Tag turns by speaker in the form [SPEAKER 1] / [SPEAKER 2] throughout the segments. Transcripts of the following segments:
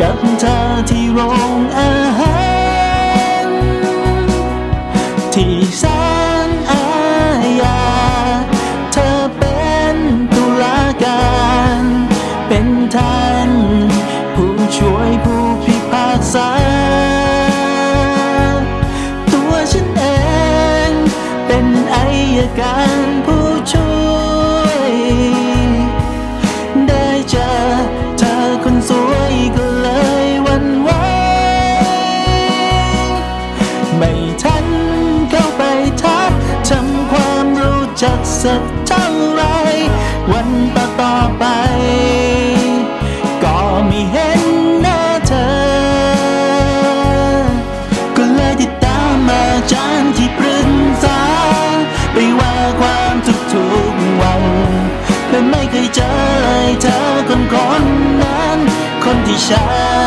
[SPEAKER 1] กับเธอที่โรงอาหารที่แสนอาญาเธอเป็นตุลาการ เป็นท่าน ผู้ช่วยผู้พิพากษา ตัวฉันเอง เป็นอายการผู้ช่วย สักเท่าไหรวันต่อต่อไป ก็ไม่เห็นหน้าเธอ ก็เลยติดตามมาจานที่ปรึกษาไปว่าความทุกทุกวันแต่ไม่เคยเจอเลยเธอคนคนนั้น คนที่ฉัน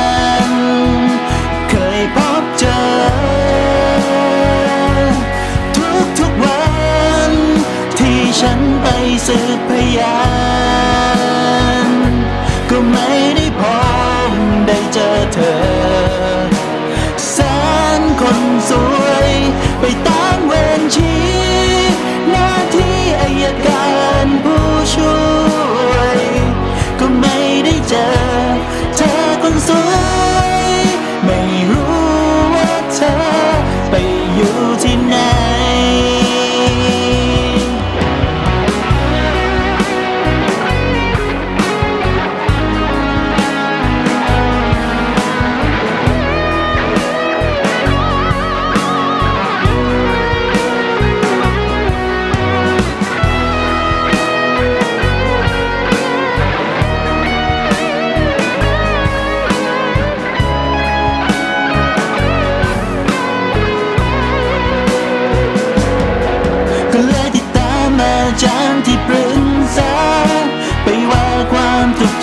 [SPEAKER 1] ไม่ได้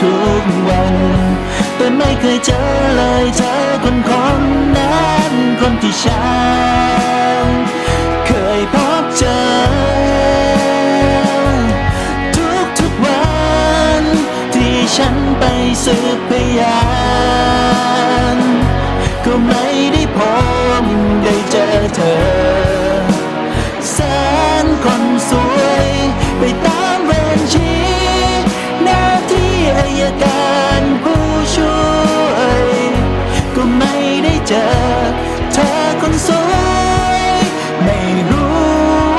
[SPEAKER 1] ทุกวัน แต่ไม่เคยเจอเลยเธอคนคนนั้นคนที่ฉันเคยพบเจอ ทุกทุกวัน ที่ฉันไปสืบพยานก็ไม่ได้พบได้เจอเธอ อ เธอคนสวยไม่รู้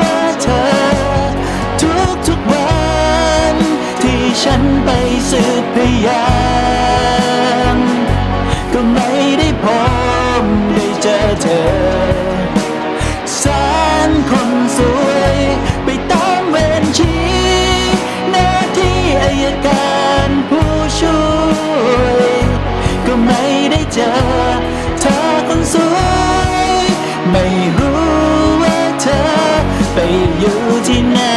[SPEAKER 1] ว่าเธอ ทุกทุกวันที่ฉันไปสืบพยานก็ไม่ได้พบได้เจอเธอ ไ